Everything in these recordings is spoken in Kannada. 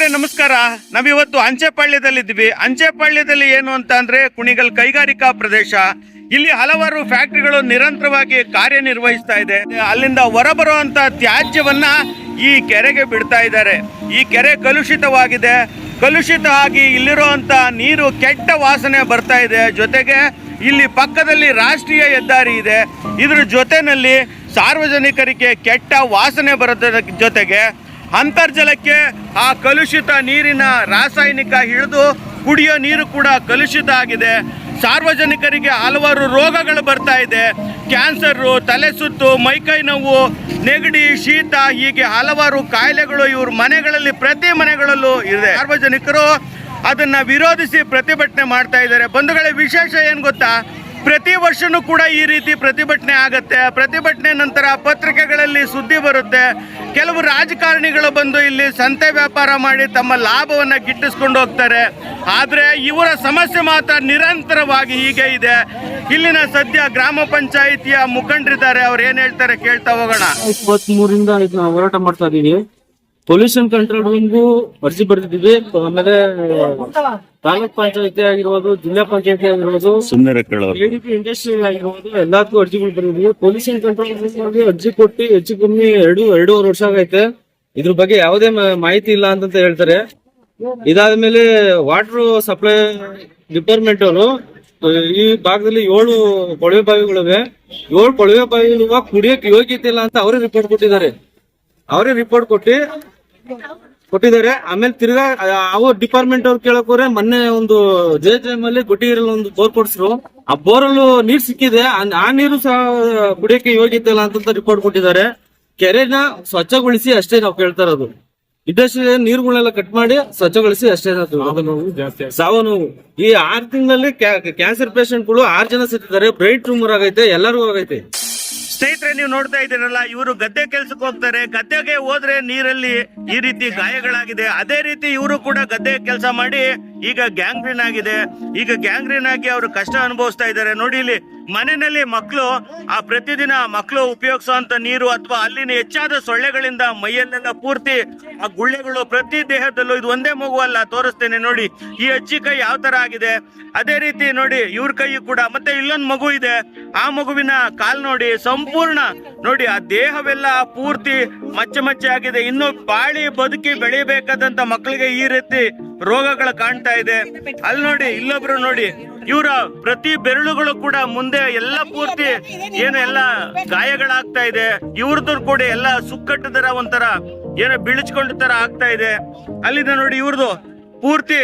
ಸ್ನೇಹಿತರೆ, ನಮಸ್ಕಾರ. ನಾವಿವತ್ತು ಅಂಚೆಪಾಳ್ಯದಲ್ಲಿದ್ದೀವಿ. ಅಂಚೆಪಾಳ್ಯದಲ್ಲಿ ಏನು ಅಂತ ಅಂದ್ರೆ ಕುಣಿಗಲ್ ಕೈಗಾರಿಕಾ ಪ್ರದೇಶ. ಇಲ್ಲಿ ಹಲವಾರು ಫ್ಯಾಕ್ಟರಿಗಳು ನಿರಂತರವಾಗಿ ಕಾರ್ಯನಿರ್ವಹಿಸ್ತಾ ಇದೆ. ಅಲ್ಲಿಂದ ಹೊರಬರುವಂತ ತ್ಯಾಜ್ಯವನ್ನ ಈ ಕೆರೆಗೆ ಬಿಡ್ತಾ ಇದ್ದಾರೆ. ಈ ಕೆರೆ ಕಲುಷಿತವಾಗಿದೆ. ಕಲುಷಿತ ಆಗಿ ಇಲ್ಲಿರುವಂತ ನೀರು ಕೆಟ್ಟ ವಾಸನೆ ಬರ್ತಾ ಇದೆ. ಜೊತೆಗೆ ಇಲ್ಲಿ ಪಕ್ಕದಲ್ಲಿ ರಾಷ್ಟ್ರೀಯ ಹೆದ್ದಾರಿ ಇದೆ. ಇದ್ರ ಜೊತೆನಲ್ಲಿ ಸಾರ್ವಜನಿಕರಿಗೆ ಕೆಟ್ಟ ವಾಸನೆ ಬರೋದ್ರ ಜೊತೆಗೆ ಅಂತರ್ಜಲಕ್ಕೆ ಆ ಕಲುಷಿತ ನೀರಿನ ರಾಸಾಯನಿಕ ಹಿಡಿದು ಕುಡಿಯೋ ನೀರು ಕೂಡ ಕಲುಷಿತ ಆಗಿದೆ. ಸಾರ್ವಜನಿಕರಿಗೆ ಹಲವಾರು ರೋಗಗಳು ಬರ್ತಾ ಇದೆ. ಕ್ಯಾನ್ಸರು ತಲೆ ಸುತ್ತು ಮೈಕೈ ನೋವು, ನೆಗಡಿ, ಶೀತ ಹೀಗೆ ಹಲವಾರು ಕಾಯಿಲೆಗಳು ಇವ್ರ ಮನೆಗಳಲ್ಲಿ, ಪ್ರತಿ ಮನೆಗಳಲ್ಲೂ ಇದೆ. ಸಾರ್ವಜನಿಕರು ಅದನ್ನ ವಿರೋಧಿಸಿ ಪ್ರತಿಭಟನೆ ಮಾಡ್ತಾ ಇದ್ದಾರೆ. ಬಂಧುಗಳ, ವಿಶೇಷ ಏನು ಗೊತ್ತಾ? ಪ್ರತಿ ವರ್ಷನೂ ಕೂಡ ಈ ರೀತಿ ಪ್ರತಿಭಟನೆ ಆಗುತ್ತೆ. ಪ್ರತಿಭಟನೆ ನಂತರ ಪತ್ರಿಕೆಗಳಲ್ಲಿ ಸುದ್ದಿ ಬರುತ್ತೆ. ಕೆಲವು ರಾಜಕಾರಣಿಗಳು ಬಂದು ಇಲ್ಲಿ ಸಂತೆ ವ್ಯಾಪಾರ ಮಾಡಿ ತಮ್ಮ ಲಾಭವನ್ನು ಗಿಟ್ಟಿಸ್ಕೊಂಡು ಹೋಗ್ತಾರೆ. ಆದರೆ ಇವರ ಸಮಸ್ಯೆ ಮಾತ್ರ ನಿರಂತರವಾಗಿ ಹೀಗೆ ಇದೆ. ಇಲ್ಲಿನ ಸದ್ಯ ಗ್ರಾಮ ಪಂಚಾಯಿತಿಯ ಮುಖಂಡರಿದ್ದಾರೆ. ಅವ್ರು ಏನು ಹೇಳ್ತಾರೆ ಕೇಳ್ತಾ ಹೋಗೋಣ. ಹೋರಾಟ ಮಾಡ್ತಾ ಇದೀವಿ. ಪೊಲ್ಯೂಷನ್ ಕಂಟ್ರೋಲ್ ರೂಮ್ಗೂ ಅರ್ಜಿ ಬರೆದಿದ್ದೀವಿ. ಆಮೇಲೆ ತಾಲೂಕ್ ಪಂಚಾಯತಿ ಆಗಿರ್ಬೋದು ಜಿಲ್ಲಾ ಪಂಚಾಯತಿ ಆಗಿರ್ಬೋದು ಸುಮ್ಮನೆ ಎಡಿಪಿ ಇಂಡಸ್ಟ್ರಿ ಆಗಿರ್ಬೋದು ಎಲ್ಲದಕ್ಕೂ ಅರ್ಜಿಗಳು ಬಂದಿದ್ವಿ ಪೊಲ್ಯೂಷನ್ ಕಂಟ್ರೋಲ್ ರೂಮ್ ಅರ್ಜಿ ಕೊಟ್ಟು ಹೆಚ್ಚು ಕಮ್ಮಿ ಎರಡು ಎರಡೂವರೆ ವರ್ಷ ಆಗೈತೆ. ಇದ್ರ ಬಗ್ಗೆ ಯಾವುದೇ ಮಾಹಿತಿ ಇಲ್ಲ ಅಂತ ಹೇಳ್ತಾರೆ. ಇದಾದ ಮೇಲೆ ವಾಟರ್ ಸಪ್ಲೈ ಡಿಪಾರ್ಟ್ಮೆಂಟ್ ಅವರು ಈ ಭಾಗದಲ್ಲಿ ಏಳು ಕೊಳವೆ ಬಾವಿಗಳಿವೆ. ಏಳು ಕೊಳವೆ ಬಾವಿಗಳು ಕುಡಿಯಕ್ಕೆ ಯೋಗ್ಯತೆ ಇಲ್ಲ ಅಂತ ಅವರೇ ರಿಪೋರ್ಟ್ ಕೊಟ್ಟಿದ್ದಾರೆ. ಅವರೇ ರಿಪೋರ್ಟ್ ಕೊಟ್ಟು ಕೊಟ್ಟಿದ್ದಾರೆ. ಆಮೇಲೆ ತಿರ್ಗಾ ಅವ್ರ ಡಿಪಾರ್ಟ್ಮೆಂಟ್ ಅವ್ರು ಕೇಳಕ್ ಹೋದ್ರೆ ಮೊನ್ನೆ ಒಂದು ಜೆ ಟೈಮ್ ಎಂ ಅಲ್ಲಿ ಗೊಟ್ಟಿಗಿರಲ್ಲಿ ಒಂದು ಬೋರ್ ಕೊಡ್ಸಿರು ಆ ಬೋರಲ್ಲೂ ನೀರ್ ಸಿಕ್ಕಿದೆ. ಆ- ನೀರು ಸಹ ಕುಡಿಯಕ್ಕೆ ಯೋಗ್ಯತೆ ಇಲ್ಲ ಅಂತ ರಿಪೋರ್ಟ್ ಕೊಟ್ಟಿದ್ದಾರೆ. ಕೆರೆನ ಸ್ವಚ್ಛಗೊಳಿಸಿ ಅಷ್ಟೇ ನಾವು ಕೇಳ್ತಾ ಇರೋದು. ಇಂಡಸ್ಟ್ರಿ ನೀರುಗಳನ್ನೆಲ್ಲ ಕಟ್ ಮಾಡಿ ಸ್ವಚ್ಛಗೊಳಿಸಿ ಅಷ್ಟೇ ನಾವು ಸಾವು ನೋವು ಈ ಆರ್ ತಿಂಗಳಲ್ಲಿ ಕ್ಯಾನ್ಸರ್ ಪೇಷಂಟ್ಗಳು ಆರ್ ಜನ ಸಿಕ್ಕಿದ್ದಾರೆ ಬ್ರೈಟ್ ಟ್ಯೂಮರ್ ಆಗೈತೆ ಎಲ್ಲರಿಗೂ ಆಗೈತೆ. ಸ್ನೇಹಿತರೆ, ನೀವು ನೋಡ್ತಾ ಇದ್ದೀರಲ್ಲ, ಇವರು ಗದ್ದೆ ಕೆಲ್ಸಕ್ಕೆ ಹೋಗ್ತಾರೆ. ಗದ್ದೆಗೆ ಹೋದ್ರೆ ನೀರಲ್ಲಿ ಈ ರೀತಿ ಗಾಯಗಳಾಗಿದೆ. ಅದೇ ರೀತಿ ಇವರು ಕೂಡ ಗದ್ದೆ ಕೆಲಸ ಮಾಡಿ ಈಗ ಗ್ಯಾಂಗ್ರೀನ್ ಆಗಿದೆ. ಈಗ ಗ್ಯಾಂಗ್ರೀನ್ ಆಗಿ ಅವರು ಕಷ್ಟ ಅನುಭವಿಸ್ತಾ ಇದ್ದಾರೆ. ನೋಡಿ ಇಲ್ಲಿ, ಮನೆಯಲ್ಲಿ ಮಕ್ಕಳು ಆ ಪ್ರತಿದಿನ ಮಕ್ಕಳು ಉಪಯೋಗಿಸುವಂತ ನೀರು ಅಥವಾ ಅಲ್ಲಿನ ಹೆಚ್ಚಾದ ಸೊಳ್ಳೆಗಳಿಂದ ಮೈಯಲ್ಲೆಲ್ಲ ಪೂರ್ತಿ ಆ ಗುಳ್ಳೆಗಳು ಪ್ರತಿ ದೇಹದಲ್ಲೂ, ಇದು ಒಂದೇ ಮಗು ಅಲ್ಲ, ತೋರಿಸ್ತೇನೆ ನೋಡಿ. ಈ ಅಜ್ಜಿ ಕೈ ಯಾವ ತರ ಆಗಿದೆ? ಅದೇ ರೀತಿ ನೋಡಿ, ಇವ್ರ ಕೈ ಕೂಡ, ಮತ್ತೆ ಇಲ್ಲೊಂದು ಮಗು ಇದೆ. ಆ ಮಗುವಿನ ಕಾಲ್ ನೋಡಿ ಸಂಪೂರ್ಣ. ನೋಡಿ, ಆ ದೇಹವೆಲ್ಲ ಪೂರ್ತಿ ಮಚ್ಚೆ ಮಚ್ಚೆ ಆಗಿದೆ. ಇನ್ನು ಬಾಳಿ ಬದುಕಿ ಬೆಳಿಬೇಕಾದಂತ ಮಕ್ಕಳಿಗೆ ಈ ರೀತಿ ರೋಗಗಳು ಕಾಣ್ತಾ ಇದೆ. ಅಲ್ಲಿ ನೋಡಿ, ಇಲ್ಲೊಬ್ರು ನೋಡಿ, ಇವರ ಪ್ರತಿ ಬೆರಳುಗಳು ಕೂಡ ಮುಂದೆ ಎಲ್ಲ ಪೂರ್ತಿ ಏನು ಎಲ್ಲ ಗಾಯಗಳಾಗ್ತಾ ಇದೆ. ಇವ್ರದ್ದು ಕೂಡ ಎಲ್ಲ ಸುಕ್ಕಟ್ಟದರ ಒಂಥರ ಏನೋ ಬಿಳಿಸ್ಕೊಂಡ ತರ ಆಗ್ತಾ ಇದೆ. ಅಲ್ಲಿಂದ ನೋಡಿ ಇವ್ರದ್ದು ಪೂರ್ತಿ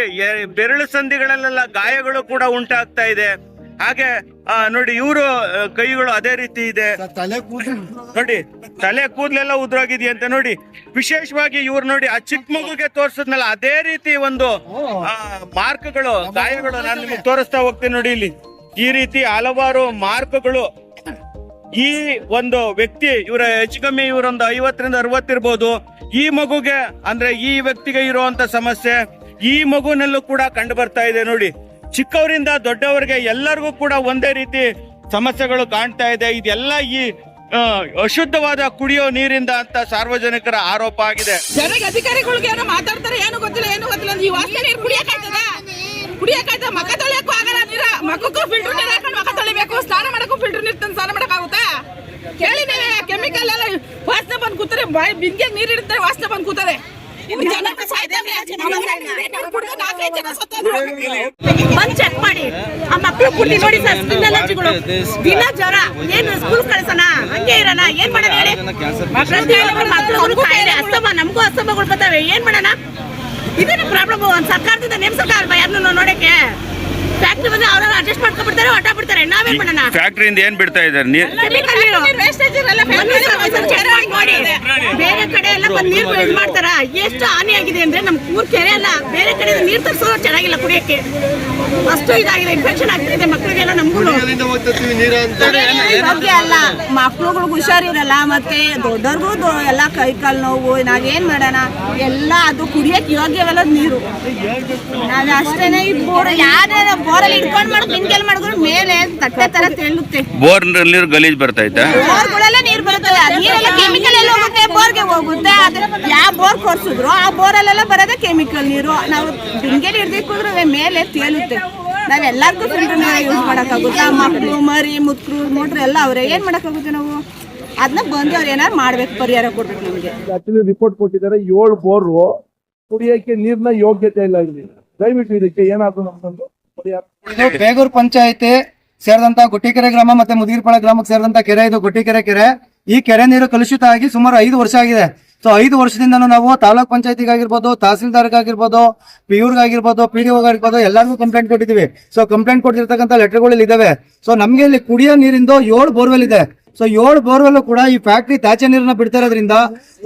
ಬೆರಳು ಸಂಧಿಗಳಲ್ಲೆಲ್ಲ ಗಾಯಗಳು ಕೂಡ ಉಂಟಾಗ್ತಾ ಇದೆ. ಹಾಗೆ ಆ, ನೋಡಿ ಇವರು ಕೈಗಳು ಅದೇ ರೀತಿ ಇದೆ. ನೋಡಿ ತಲೆ ಕೂದಲೆಲ್ಲ ಉದ್ರೋಗಿದೆಯಂತೆ ನೋಡಿ ವಿಶೇಷವಾಗಿ ಇವ್ರು ನೋಡಿ ಆ ಚಿಕ್ಕ ಮಗುಗೆ ತೋರಿಸಿದ್ನಲ್ಲ ಅದೇ ರೀತಿ ಒಂದು ಆ, ಮಾರ್ಕ್ಗಳು ಗಾಯಗಳು ನಾನು ನಿಮಗೆ ತೋರಿಸ್ತಾ ಹೋಗ್ತೀನಿ ನೋಡಿ ಇಲ್ಲಿ. ಈ ರೀತಿ ಹಲವಾರು ಮಾರ್ಕ್ಗಳು ಈ ಒಂದು ವ್ಯಕ್ತಿ ಇವರ ಹೆಚ್ಚು ಕಮ್ಮಿ ಇವರೊಂದು ಐವತ್ತರಿಂದ ಅರವತ್ತಿರ್ಬೋದು ಈ ಮಗುಗೆ ಅಂದ್ರೆ ಈ ವ್ಯಕ್ತಿಗೆ ಇರುವಂತ ಸಮಸ್ಯೆ ಈ ಮಗುನಲ್ಲೂ ಕೂಡ ಕಂಡು ಬರ್ತಾ ಇದೆ ನೋಡಿ. ಚಿಕ್ಕವರಿಂದ ದೊಡ್ಡವರಿಗೆ ಎಲ್ಲರಿಗೂ ಕೂಡ ಒಂದೇ ರೀತಿ ಸಮಸ್ಯೆಗಳು ಕಾಣ್ತಾ ಇದೆ. ಇದೆಲ್ಲ ಈ ಅಶುದ್ಧವಾದ ಕುಡಿಯೋ ನೀರಿಂದ ಅಂತ ಸಾರ್ವಜನಿಕರ ಆರೋಪ ಆಗಿದೆ. ಜನಕ್ಕೆ ಅಧಿಕಾರಿಗಳಿಗೆ ಏನೋ ಮಾತಾಡ್ತಾರೆ, ಏನು ಗೊತ್ತಿಲ್ಲ ಏನು ಗೊತ್ತಿಲ್ಲ ಈ ವಾಸನೆ ನೀರು ಕುಡಿಯಕ್ಕಾಯ್ತದ ಕುಡಿಯಕ್ಕಾಯ್ತದ ಮಕ ತೊಳೆಯಕ್ಕೂ ಆಗಲ್ಲ ನೀರ. ಮಕ್ಕಕ್ಕೂ ಫಿಲ್ಟರ್ ನೀರು ಹಾಕೊಂಡು ಮಕ ತೊಳಿಬೇಕು. ಸ್ನಾನ ಮಾಡಕ್ಕೂ ಫಿಲ್ಟರ್ ನೀರು ತಂದು ಸ್ನಾನ ಮಾಡಕ್ಕಾಗುತ್ತಾ? ಕೇಳಿ ನೀವೇ ಕೆಮಿಕಲ್ ಎಲ್ಲ ವಾಸನೆ ಬಂದು ಕೂತಾರೆ, ಬಾಯಿ ಬಿಂದಿಗೆ ನೀರು ಇಡ್ತಾರೆ ವಾಸನೆ ಬಂದು ಕೂತಾರೆ. ಬಂದ್ ಚೆಕ್ ಮಾಡಿ. ಆ ಮಕ್ಳು ಪುಟ್ಟಿ ನೋಡಿ ಸರ್ ಸ್ಕಿನ್ ಅಲರ್ಜಿಗಳು. ದಿನ ಜ್ವರ ಏನು ಸ್ಕೂಲ್ ಕಳ್ಸೋಣ? ಹಂಗೆ ಇರೋಣ ಏನ್ ಮಾಡೋಣ ಹೇಳಿ? ಮಕ್ಳಿಗೂ ಕಾಯಿಲೆ ಅಸ್ತಮ ನಮಗೂ ಅಸ್ತಮಗಳು ಬರ್ತಾವೆ ಏನ್ ಮಾಡೋಣ? ಇದೇನು ಪ್ರಾಬ್ಲಮ್ ಒಂದ್ ಸರ್ಕಾರದಿಂದ ನೇಮಸಕ್ಕ ಯಾರನ್ನು ನೋಡಕ್ಕೆ ಫ್ಯಾಕ್ಟ್ರಿ ಬಂದ್ರೆ ಅವ್ರ ಅಡ್ಜಸ್ಟ್ ಮಾಡ್ಕೊಂಡ್ಬಿಡ್ತಾರೆ ಹೊಟ್ಟ ಬಿಡ್ತಾರೆ. ನಾವೇನ್ ಮಾಡೋಣ? ಫ್ಯಾಕ್ಟ್ರಿಯಿಂದ ಏನ್ ಬಿಡ್ತಾ ಇದ್ದಾರೆ? ನೀರ್ ಬೇರೆ ಕಡೆ ಎಲ್ಲ ಬಂದು ನೀರು ಇದು ಮಾಡ್ತಾರ? ಎಷ್ಟು ಹಾನಿ ಆಗಿದೆ ಅಂದ್ರೆ ನಮ್ ಊರ್ ಕೆರೆ ಅಲ್ಲ ಬೇರೆ ಕಡೆ ನೀರ್ ತರಿಸೋದು ಚೆನ್ನಾಗಿಲ್ಲ ಕುಡಿಯಕ್ಕೆ. ಅಷ್ಟು ಇದಾಗಿದೆ ಇನ್ಫೆಕ್ಷನ್ ಆಗ್ತಿದೆ ಮಕ್ಕಳಿಗೆಲ್ಲ ನಮಗೂ ಅಲ್ಲ ಮಕ್ಳುಗಳಿಗೆ ಹುಷಾರಿರಲ್ಲ ಮತ್ತೆ ದೊಡ್ಡವ್ರಿಗೂ ಎಲ್ಲ ಕೈ ಕಾಲು ನೋವು ನಾವೇನ್ ಮಾಡೋಣ? ಎಲ್ಲ ಅದು ಕುಡಿಯಕ್ಕೆ ಯೋಗ್ಯವಲ್ಲ ನೀರು. ನಾವ್ ಅಷ್ಟೇನೆ ಈ ಬೋರ್ ಯಾರೇ ಬೋರಲ್ಲಿ ಇಟ್ಕೊಂಡ್ ಮಾಡಿದ್ರು ನಿನ್ಗೆಲ್ ಮೇಲೆ ತಟ್ಟೆ ತರ ತೇಲುತ್ತೆ. ಬೋರ್ ನೀರು ಗಲೀಜ್ ಬರ್ತೈತೆ ಬೋರ್ಗಳೆಲ್ಲ ನೀರ್ ಬರ್ತದೆ ಆ ನೀರೆಲ್ಲ ಕೆಮಿಕಲ್ ಎಲ್ಲ ಹೋಗುತ್ತೆ ಬೋರ್ಗೆ ಹೋಗುತ್ತೆ ಅದ್ರ ಯಾವ ಬೋರ್ ಕೊಡ್ಸಿದ್ರು ಆ ಬೋರಲ್ಲೆಲ್ಲ ಬರೋದೇ ಕೆಮಿಕಲ್ ನೀರು. ನಾವು ಬಿಂಗೆಲಿ ಹಿಡ್ದಿಕ್ಕಿದ್ರೆ ಮೇಲೆ ತೇಲುತ್ತೆ. ನಾವ್ ಎಲ್ಲಾರ್ಗೂ ಫಿಲ್ಟರ್ ನೀರ ಯೂಸ್ ಮಾಡಕ್ಕಾಗುತ್ತಾ? ಮಕ್ಕಳು ಮರಿ ಮುತ್ಕರು ಮೋಟರ್ ಎಲ್ಲ ಅವ್ರೆ ಏನ್ ಮಾಡಕ್ಕಾಗುತ್ತೆ ನಾವು? ಅದನ್ನ ಬಂದು ಅವ್ರು ಏನಾರು ಮಾಡ್ಬೇಕು ಪರಿಹಾರ ಕೊಡ್ಬೇಕು ನಮಗೆ. ಆಕ್ಚುಲಿ ರಿಪೋರ್ಟ್ ಕೊಟ್ಟಿದ್ದಾರೆ ಏಳು ಬೋರು ಕುಡಿಯಕ್ಕೆ ನೀರಿನ ಯೋಗ್ಯತೆ ಇಲ್ಲ ಇಲ್ಲಿ. ದಯವಿಟ್ಟು ಇದಕ್ಕೆ ಏನಾದ್ರು ನಮ್ದೊಂದು ಇದು ಬೇಗೂರ್ ಪಂಚಾಯತಿ ಸೇರಿದಂತ ಗುಟ್ಟಿಕೆರೆ ಗ್ರಾಮ ಮತ್ತೆ ಮುದಿಗಿರಪಾಳ ಗ್ರಾಮಕ್ಕೆ ಸೇರಿದಂತ ಕೆರೆ ಇದು ಗುಟ್ಟಿಕೆರೆ ಕೆರೆ. ಈ ಕೆರೆ ನೀರು ಕಲುಷಿತ ಆಗಿ ಸುಮಾರು ಐದು ವರ್ಷ ಆಗಿದೆ. ಸೊ ಐದು ವರ್ಷದಿಂದ ನಾವು ತಾಲೂಕ್ ಪಂಚಾಯತಿಗಾಗಿರ್ಬೋದು, ತಹಸೀಲ್ದಾರ್ಗಾಗಿರ್ಬೋದು, ಪಿಯೂರ್ಗಾಗಿರ್ಬೋದು ಪಿ ಡಿ ಆಗಿರ್ಬೋದು ಎಲ್ಲರಿಗೂ ಕಂಪ್ಲೇಂಟ್ ಕೊಟ್ಟಿದ್ದೀವಿ. ಸೊ ಕಂಪ್ಲೇಂಟ್ ಕೊಟ್ಟಿರ್ತಕ್ಕಂಥ ಲೆಟರ್ಗಳು ಇದಾವೆ ಸೊ ನಮಗೆ ಇಲ್ಲಿ ಕುಡಿಯೋ ನೀರಿಂದು ಏಳು ಬೋರ್ವೆಲ್ ಇದೆ. ಸೊ ಏಳು ಬೋರ್ವೆಲ್ ಕೂಡ ಈ ಫ್ಯಾಕ್ಟ್ರಿ ತ್ಯಾಜ್ಯ ನೀರನ್ನ ಬಿಡ್ತಾ ಇರೋದ್ರಿಂದ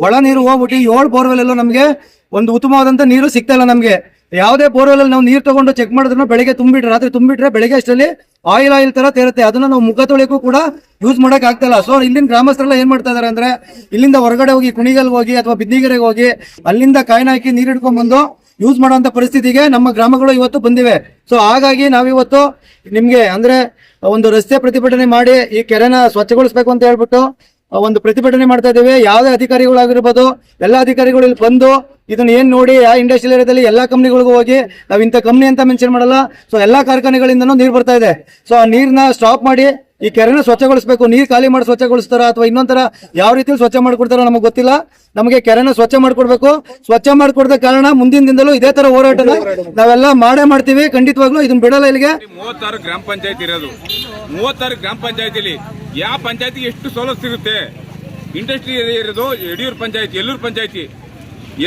ಒಳ ನೀರು ಹೋಗ್ಬಿಟ್ಟು ಏಳು ಬೋರ್ವೆಲ್ ಎಲ್ಲೋ ನಮಗೆ ಒಂದು ಉತ್ತಮವಾದಂತ ನೀರು ಸಿಗ್ತಾ ಇಲ್ಲ ನಮಗೆ. ಯಾವುದೇ ಬೋರ್ವೆಲ್ ನಾವು ನೀರು ತಗೊಂಡು ಚೆಕ್ ಮಾಡಿದ್ರು ಬೆಳಿಗ್ಗೆ ತುಂಬಿಟ್ರೆ, ರಾತ್ರಿ ತುಂಬಿಟ್ರೆ ಬೆಳಿಗ್ಗೆ ಅಷ್ಟರಲ್ಲಿ ಆಯಿಲ್ ಆಯಿಲ್ ತರ ತೇರುತ್ತೆ. ಅದನ್ನ ನಾವು ಮುಖ ತೊಳೆಯಕ್ಕೂ ಕೂಡ ಯೂಸ್ ಮಾಡಕ್ ಆಗ್ತಾ ಸೊ ಇಲ್ಲಿನ ಗ್ರಾಮಸ್ಥರೆಲ್ಲ ಏನ್ ಮಾಡ್ತಾ ಇದಾರೆ ಅಂದ್ರೆ ಇಲ್ಲಿಂದ ಹೊರಗಡೆ ಹೋಗಿ ಕುಣಿಗಲ್ ಹೋಗಿ ಅಥವಾ ಬಿದ್ದಿಗೆರೆಗೆ ಹೋಗಿ ಅಲ್ಲಿಂದ ಕಾಯಿನ ಹಾಕಿ ನೀರು ಹಿಡ್ಕೊಂಡ್ ಬಂದು ಯೂಸ್ ಮಾಡುವಂತ ಪರಿಸ್ಥಿತಿಗೆ ನಮ್ಮ ಗ್ರಾಮಗಳು ಇವತ್ತು ಬಂದಿವೆ. ಸೊ ಹಾಗಾಗಿ ನಾವಿವತ್ತು ನಿಮ್ಗೆ ಅಂದ್ರೆ ಒಂದು ರಸ್ತೆ ಪ್ರತಿಭಟನೆ ಮಾಡಿ ಈ ಕೆರೆನ ಸ್ವಚ್ಛಗೊಳಿಸ್ಬೇಕು ಅಂತ ಹೇಳ್ಬಿಟ್ಟು ಒಂದು ಪ್ರತಿಭಟನೆ ಮಾಡ್ತಾ ಇದ್ದೇವೆ. ಯಾವುದೇ ಅಧಿಕಾರಿಗಳಾಗಿರ್ಬೋದು, ಎಲ್ಲ ಅಧಿಕಾರಿಗಳು ಇಲ್ಲಿ ಬಂದು ಇದನ್ನ ಏನ್ ನೋಡಿ, ಆ ಇಂಡಸ್ಟ್ರಿಯಲ್ ಏರಿಯಾದಲ್ಲಿ ಎಲ್ಲಾ ಕಂಪ್ನಿಗಳಿಗೂ ಹೋಗಿ ನಾವ್ ಇಂಥ ಕಂಪ್ನಿ ಅಂತ ಮೆನ್ಷನ್ ಮಾಡಲ್ಲ. ಸೊ ಎಲ್ಲಾ ಕಾರ್ಖಾನೆಗಳಿಂದನೂ ನೀರು ಬರ್ತಾ ಇದೆ. ಸೊ ಆ ನೀರ್ನ ಸ್ಟಾಪ್ ಮಾಡಿ ಈ ಕೆರೆನ ಸ್ವಚ್ಛಗೊಳಿಸಬೇಕು, ನೀರು ಖಾಲಿ ಮಾಡಿ ಸ್ವಚ್ಛಗೊಳಿಸ್ತಾರ ಅಥವಾ ಇನ್ನೊಂಥರ ಯಾವ ರೀತಿಯಲ್ಲಿ ಸ್ವಚ್ಛ ಮಾಡ್ಕೊಡ್ತಾರ ನಮಗೆ ಗೊತ್ತಿಲ್ಲ. ನಮಗೆ ಕೆರೆನ ಸ್ವಚ್ಛ ಮಾಡ್ಕೊಡ್ಬೇಕು. ಸ್ವಚ್ಛ ಮಾಡ್ಕೊಡ್ದ ಕಾರಣ ಮುಂದಿನ ದಿನದಲ್ಲೂ ಇದೇ ತರ ಹೋರಾಟನ ನಾವೆಲ್ಲ ಮಾಡೇ ಮಾಡ್ತೀವಿ. ಖಂಡಿತವಾಗ್ಲೂ ಇದನ್ನ ಬಿಡಲ್ಲ ಇಲ್ಲಿಗೆ. ಮೂವತ್ತಾರು ಗ್ರಾಮ ಪಂಚಾಯತ್ ಇರೋದು. ಮೂವತ್ತಾರು ಗ್ರಾಮ ಪಂಚಾಯತಿಲಿ ಯಾವ ಪಂಚಾಯತಿಗೆ ಎಷ್ಟು ಸವಲತ್ತು ಸಿಗುತ್ತೆ? ಇಂಡಸ್ಟ್ರಿ ಇರೋದು ಯಡಿಯೂರು ಪಂಚಾಯತಿ ಎಲ್ಲೂರು ಪಂಚಾಯತಿ.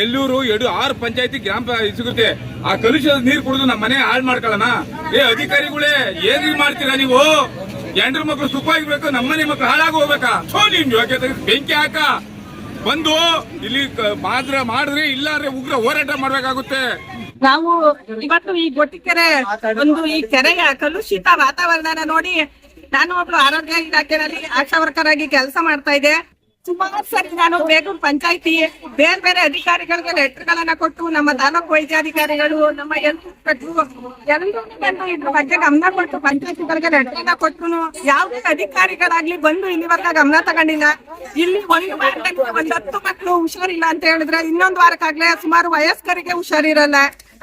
ಎಲ್ಲೂರು ಎರಡು ಆರು ಪಂಚಾಯತಿ ಗ್ರಾಮ ಸಿಗುತ್ತೆ. ಆ ಕಲುಷಿತ ನೀರು ಕುಡಿದು ನಮ್ಮ ಮನೆ ಹಾಳು ಮಾಡ್ಕೊಳ್ಳೋಣ. ಏ, ಅಧಿಕಾರಿಗಳೇ, ಏನ್ ಮಾಡ್ತೀರಾ ನೀವು? ಎಂಡ್ರ ಮಕ್ಕಳು ಸುಖವಾಗಿರ್ಬೇಕು ನಮ್ಮನೆ ಮಕ್ಕಳು ಹಾಳಾಗಿ ಹೋಗ್ಬೇಕಾ? ಸೋ ನಿಮ್ ಯೋಗ್ಯತೆ ಬೆಂಕಿ ಹಾಕ. ಬಂದು ಇಲ್ಲಿ ಮಾತ್ರ ಮಾಡಿದ್ರೆ ಇಲ್ಲಾಂದ್ರೆ ಉಗ್ರ ಹೋರಾಟ ಮಾಡ್ಬೇಕಾಗುತ್ತೆ. ನಾವು ಇವತ್ತು ಈ ಗೊಟ್ಟಿಕೆರೆ ಒಂದು ಈ ಕೆರೆಯ ಕಲುಷಿತ ವಾತಾವರಣನ ನೋಡಿ ನಾನು ಒಬ್ರು ಆರೋಗ್ಯ ಇಲಾಖೆಯಲ್ಲಿ ಆಶಾ ವರ್ಕರ್ ಆಗಿ ಕೆಲಸ ಮಾಡ್ತಾ ಇದ್ದೆ. ಸುಮಾರು ಸರಿ ನಾನು ಬೇಗೂರು ಪಂಚಾಯತಿ, ಬೇರೆ ಬೇರೆ ಅಧಿಕಾರಿಗಳಿಗೆ ಲೆಟರ್ಗಳನ್ನ ಕೊಟ್ಟು, ನಮ್ಮ ತಾಲೂಕು ವೈದ್ಯಾಧಿಕಾರಿಗಳು, ನಮ್ಮ ಎಲ್ರು ಎಲ್ಲರೂ ಬಂದು ಇದ್ರ ಬಗ್ಗೆ ಗಮನ ಕೊಟ್ಟು, ಪಂಚಾಯತಿಗಳಿಗೆ ಲೆಟರ್ನ ಕೊಟ್ಟು, ಯಾವುದೇ ಅಧಿಕಾರಿಗಳಾಗ್ಲಿ ಬಂದು ಇಲ್ಲಿವರೆಗ ಗಮನ ತಗೊಂಡಿಲ್ಲ. ಇಲ್ಲಿ ಒಂದು ವಾರದಲ್ಲಿ ಒಂದ್ ಹತ್ತು ಮಕ್ಕಳು ಹುಷಾರಿಲ್ಲ ಅಂತ ಹೇಳಿದ್ರೆ ಇನ್ನೊಂದು ವಾರಕ್ಕಾಗ್ಲೇ ಸುಮಾರು ವಯಸ್ಕರಿಗೆ ಹುಷಾರಿರಲ್ಲ.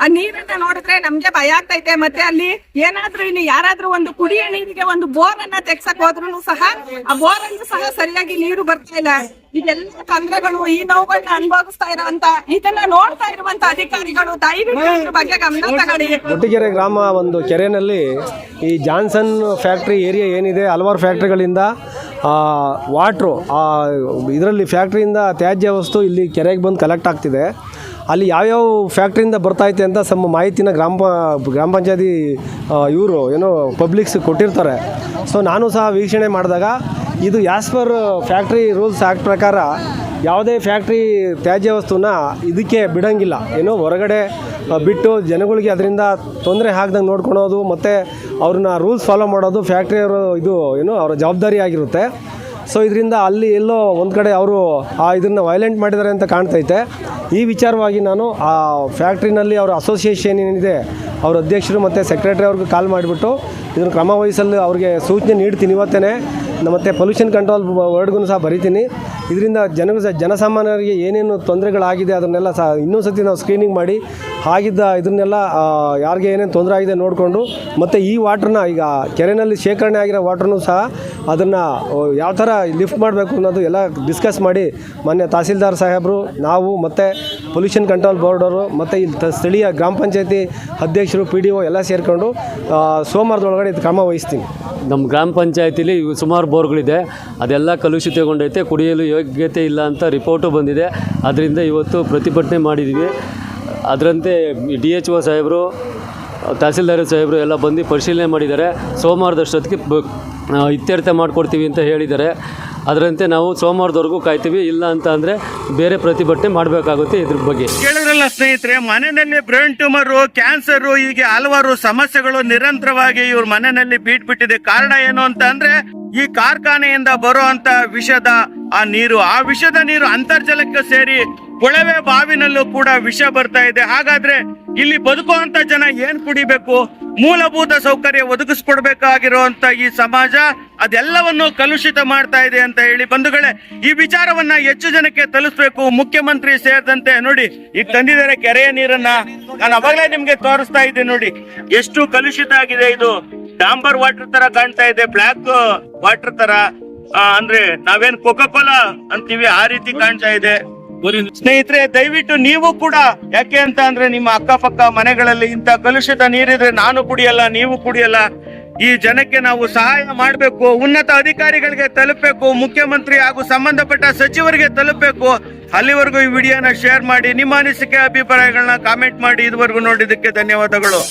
ಆ ನೀರನ್ನ ನೋಡಿದ್ರೆ ನಮ್ಗೆ ಭಯ ಆಗ್ತೈತೆ. ಮತ್ತೆ ಅಲ್ಲಿ ಏನಾದ್ರೂ ಇಲ್ಲಿ ಯಾರಾದ್ರೂ ಒಂದು ಕುಡಿಯ ನೀರಿಗೆ ಒಂದು ಬೋರ್ ಅನ್ನ ತೆಗ್ಸಕ್ ಹೋದ್ರು ಸಹ, ಆ ಬೋರ್ ಅನ್ನು ಸಹ ಸರಿಯಾಗಿ ನೀರು ಬರ್ತಾ ಇಲ್ಲ. ಇದೆಲ್ಲ ತೊಂದರೆಗಳು ಈ ನೋವುಗಳನ್ನ ಅನುಭವಿಸ್ತಾ ಇರುವಂತ ಇದನ್ನ ನೋಡ್ತಾ ಇರುವಂತ ಅಧಿಕಾರಿಗಳು, ದಯವಿಟ್ಟು ಬಗ್ಗೆ ಗಮನ ತಗೊಳ್ಳಿ. ಒಟ್ಟಿಗೆರೆ ಗ್ರಾಮ ಒಂದು ಕೆರೆಯಲ್ಲಿ ಈ ಜಾನ್ಸನ್ ಫ್ಯಾಕ್ಟ್ರಿ ಏರಿಯಾ ಏನಿದೆ, ಹಲವಾರು ಫ್ಯಾಕ್ಟ್ರಿಗಳಿಂದ ವಾಟ್ರು ಇದರಲ್ಲಿ ಫ್ಯಾಕ್ಟ್ರಿಯಿಂದ ತ್ಯಾಜ್ಯ ವಸ್ತು ಇಲ್ಲಿ ಕೆರೆಗೆ ಬಂದು ಕಲೆಕ್ಟ್ ಆಗ್ತಿದೆ. ಅಲ್ಲಿ ಯಾವ್ಯಾವ ಫ್ಯಾಕ್ಟ್ರಿಯಿಂದ ಬರ್ತೈತೆ ಅಂತ ಸಮ ಮಾಹಿತಿನ ಗ್ರಾಮ ಗ್ರಾಮ ಪಂಚಾಯತಿ ಇವರು ಏನೋ ಪಬ್ಲಿಕ್ಸ್ ಕೊಟ್ಟಿರ್ತಾರೆ. ಸೊ ನಾನು ಸಹ ವೀಕ್ಷಣೆ ಮಾಡಿದಾಗ ಇದು as per per factory rules act ಪ್ರಕಾರ ಯಾವುದೇ ಫ್ಯಾಕ್ಟ್ರಿ ತ್ಯಾಜ್ಯ ವಸ್ತುನ ಇದಕ್ಕೆ ಬಿಡೋಂಗಿಲ್ಲ. ಏನೋ ಹೊರಗಡೆ ಬಿಟ್ಟು ಜನಗಳಿಗೆ ಅದರಿಂದ ತೊಂದರೆ ಆಗ್ದಂಗೆ ನೋಡ್ಕೊಳೋದು, ಮತ್ತು ಅವ್ರನ್ನ ರೂಲ್ಸ್ ಫಾಲೋ ಮಾಡೋದು ಫ್ಯಾಕ್ಟ್ರಿಯವರು ಇದು, ಏನು, ಅವರ ಜವಾಬ್ದಾರಿ ಆಗಿರುತ್ತೆ. ಸೊ ಇದರಿಂದ ಅಲ್ಲಿ ಎಲ್ಲೋ ಒಂದು ಕಡೆ ಅವರು, ಆ ಇದನ್ನು ವೈಲೆಂಟ್ ಮಾಡಿದ್ದಾರೆ ಅಂತ ಕಾಣ್ತೈತೆ. ಈ ವಿಚಾರವಾಗಿ ನಾನು, ಆ ಫ್ಯಾಕ್ಟ್ರಿನಲ್ಲಿ ಅವರ ಅಸೋಸಿಯೇಷನ್ ಏನಿದೆ, ಅವ್ರ ಅಧ್ಯಕ್ಷರು ಮತ್ತು ಸೆಕ್ರೆಟರಿ ಅವ್ರಿಗೆ ಕಾಲ್ ಮಾಡಿಬಿಟ್ಟು, ಇದನ್ನು ಕ್ರಮ ವಹಿಸಲು ಅವ್ರಿಗೆ ಸೂಚನೆ ನೀಡ್ತೀನಿ ಇವತ್ತೇ ಮತ್ತು ಪೊಲ್ಯೂಷನ್ ಕಂಟ್ರೋಲ್ ವರ್ಡ್ಗೂ ಸಹ ಬರಿತೀನಿ. ಇದರಿಂದ ಜನ ಜನಸಾಮಾನ್ಯರಿಗೆ ಏನೇನು ತೊಂದರೆಗಳಾಗಿದೆ ಅದನ್ನೆಲ್ಲ ಸಹ ಇನ್ನೊಂದು ಸತಿ ನಾವು ಸ್ಕ್ರೀನಿಂಗ್ ಮಾಡಿ ಆಗಿದ್ದ ಇದನ್ನೆಲ್ಲ ಯಾರಿಗೆ ಏನೇನು ತೊಂದರೆ ಆಗಿದೆ ನೋಡಿಕೊಂಡು, ಮತ್ತು ಈ ವಾಟ್ರನ್ನ ಈಗ ಕೆರೆಯಲ್ಲಿ ಶೇಖರಣೆ ಆಗಿರೋ ವಾಟ್ರನ್ನು ಸಹ ಅದನ್ನು ಯಾವ ಥರ ಲಿಫ್ಟ್ ಮಾಡಬೇಕು ಅನ್ನೋದು ಎಲ್ಲ ಡಿಸ್ಕಸ್ ಮಾಡಿ ಮೊನ್ನೆ ತಹಸೀಲ್ದಾರ್ ಸಾಹೇಬರು, ನಾವು, ಮತ್ತು ಪೊಲ್ಯೂಷನ್ ಕಂಟ್ರೋಲ್ ಬೋರ್ಡರು ಮತ್ತು ಇಲ್ಲಿ ಸ್ಥಳೀಯ ಗ್ರಾಮ ಪಂಚಾಯತಿ ಅಧ್ಯಕ್ಷರು ಪಿ ಡಿ ಒ ಎಲ್ಲ ಸೇರಿಕೊಂಡು ಸೋಮವಾರದೊಳಗಡೆ ಇದು ಕ್ರಮ ವಹಿಸ್ತೀನಿ. ನಮ್ಮ ಗ್ರಾಮ ಪಂಚಾಯತಿಲಿ ಸುಮಾರು ಬೋರ್ಗಳಿದೆ. ಅದೆಲ್ಲ ಕಲುಷಿತಗೊಂಡೈತೆ, ಕುಡಿಯಲು ಯೋಗ್ಯತೆ ಇಲ್ಲ ಅಂತ ರಿಪೋರ್ಟು ಬಂದಿದೆ. ಅದರಿಂದ ಇವತ್ತು ಪ್ರತಿಭಟನೆ ಮಾಡಿದ್ದೀವಿ ಅದರಂತೆ ಡಿ ಎಚ್ ಒ ಸಾಹೇಬರು ತಹಸೀಲ್ದಾರ್ ಸಾಹೇಬರು ಎಲ್ಲ ಬಂದು ಪರಿಶೀಲನೆ ಮಾಡಿದ್ದಾರೆ. ಸೋಮವಾರದಷ್ಟೊತ್ತಿಗೆ ಇತ್ಯರ್ಥ ಮಾಡಿಕೊಡ್ತೀವಿ ಅಂತ ಹೇಳಿದ್ದಾರೆ. ಅದರಂತೆ ನಾವು ಸೋಮವಾರದವರೆಗೂ ಕಾಯ್ತೀವಿ. ಇಲ್ಲ ಅಂತ ಅಂದರೆ ಬೇರೆ ಪ್ರತಿಭಟನೆ ಮಾಡಬೇಕಾಗುತ್ತೆ ಇದ್ರ ಬಗ್ಗೆ. ಕೇಳಿದ್ರಲ್ಲ ಸ್ನೇಹಿತರೆ, ಮನೆಯಲ್ಲಿ ಬ್ರೈನ್ ಟ್ಯೂಮರು, ಕ್ಯಾನ್ಸರು, ಹೀಗೆ ಹಲವಾರು ಸಮಸ್ಯೆಗಳು ನಿರಂತರವಾಗಿ ಇವ್ರ ಮನೆಯಲ್ಲಿ ಬೀಟ್ ಬಿಟ್ಟಿದೆ ಕಾರಣ ಏನು ಅಂತ ಅಂದರೆ, ಈ ಕಾರ್ಖಾನೆಯಿಂದ ಬರುವಂತ ವಿಷದ ಆ ನೀರು, ಆ ವಿಷದ ನೀರು ಅಂತರ್ಜಲಕ್ಕೆ ಸೇರಿ ಕೊಳವೆ ಬಾವಿನಲ್ಲೂ ಕೂಡ ವಿಷ ಬರ್ತಾ ಇದೆ. ಹಾಗಾದ್ರೆ ಇಲ್ಲಿ ಬದುಕುವಂತ ಜನ ಏನ್ ಕುಡಿಬೇಕು? ಮೂಲಭೂತ ಸೌಕರ್ಯ ಒದಗಿಸ್ಕೊಡ್ಬೇಕಾಗಿರುವಂತ ಈ ಸಮಾಜ ಅದೆಲ್ಲವನ್ನು ಕಲುಷಿತ ಮಾಡ್ತಾ ಇದೆ ಅಂತ ಹೇಳಿ ಬಂಧುಗಳೇ, ಈ ವಿಚಾರವನ್ನ ಹೆಚ್ಚು ಜನಕ್ಕೆ ತಲುಪಿಸಬೇಕು ಮುಖ್ಯಮಂತ್ರಿ ಸೇರಿದಂತೆ ನೋಡಿ, ಈಗ ತಂದಿದ್ದಾರೆ ಕೆರೆಯ ನೀರನ್ನ. ನಾನು ಅವಾಗಲೇ ನಿಮ್ಗೆ ತೋರಿಸ್ತಾ ಇದ್ದೆ ನೋಡಿ. ಎಷ್ಟು ಕಲುಷಿತ ಆಗಿದೆ ಇದು. ಡಾಂಬರ್ ವಾಟರ್ ತರ ಕಾಣ್ತಾ ಇದೆ ಬ್ಲಾಕ್ ವಾಟರ್ ತರ. ಅಂದ್ರೆ ನಾವೇನ್ ಕೋಕಾ ಕೋಲಾ ಅಂತೀವಿ, ಆ ರೀತಿ ಕಾಣ್ತಾ ಇದೆ. ಸ್ನೇಹಿತರೆ, ದಯವಿಟ್ಟು ನೀವು ಕೂಡ, ಯಾಕೆ ಅಂತ ಅಂದ್ರೆ ನಿಮ್ಮ ಅಕ್ಕಪಕ್ಕ ಮನೆಗಳಲ್ಲಿ ಇಂತ ಕಲುಷಿತ ನೀರಿದ್ರೆ ನಾನು ಕುಡಿಯಲ್ಲ, ನೀವು ಕುಡಿಯಲ್ಲ. ಈ ಜನಕ್ಕೆ ನಾವು ಸಹಾಯ ಮಾಡಬೇಕು, ಉನ್ನತ ಅಧಿಕಾರಿಗಳಿಗೆ ತಲುಪಬೇಕು, ಮುಖ್ಯಮಂತ್ರಿ ಹಾಗೂ ಸಂಬಂಧಪಟ್ಟ ಸಚಿವರಿಗೆ ತಲುಪಬೇಕು. ಅಲ್ಲಿವರೆಗೂ ಈ ವಿಡಿಯೋನ ಶೇರ್ ಮಾಡಿ, ನಿಮ್ಮ ಅನಿಸಿಕೆ, ಅಭಿಪ್ರಾಯಗಳನ್ನ ಕಾಮೆಂಟ್ ಮಾಡಿ ಇದುವರೆಗೂ ನೋಡಿದ್ದಕ್ಕೆ ಧನ್ಯವಾದಗಳು.